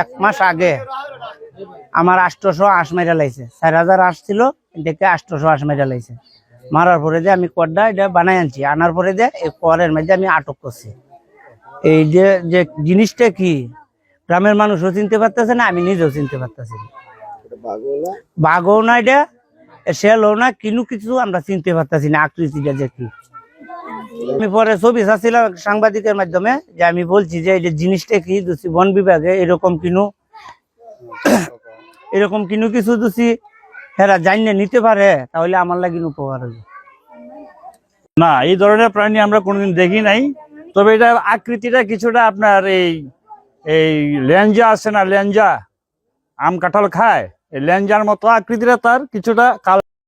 এক মাস আগে আমার আষ্টশো আশ মেরা লাইছে। চার হাজার আশ ছিল এটাকে আষ্টশো আশ মেরা লাইছে। মারার পরে যে আমি কড্ডা এটা বানাই আনছি আনার পরে যে এই করের মধ্যে আমি আটক করছি। এই যে যে জিনিসটা কি গ্রামের মানুষও চিনতে পারতেছে না, আমি নিজেও চিনতে পারতেছি না। বাঘও না এটা, শেলও না, কিনু কিছু আমরা চিনতে পারতেছি না আকৃতিটা যে কি। আমি পরে ছবি চাচ্ছিলাম সাংবাদিকের মাধ্যমে, যে আমি বলছি যে যে জিনিসটা কি দুসি বন বিভাগে এরকম কিনু এরকম কিনু কিছু দুসি হেরা জানিয়ে নিতে পারে, তাহলে আমার লাগি উপকার হবে। না, এই ধরনের প্রাণী আমরা কোনোদিন দেখি নাই, তবে এটা আকৃতিটা কিছুটা আপনার এই এই ল্যাঞ্জা আছে না ল্যাঞ্জা আম কাঁঠাল খায়? এই ল্যাঞ্জার মতো আকৃতিটা তার কিছুটা কাল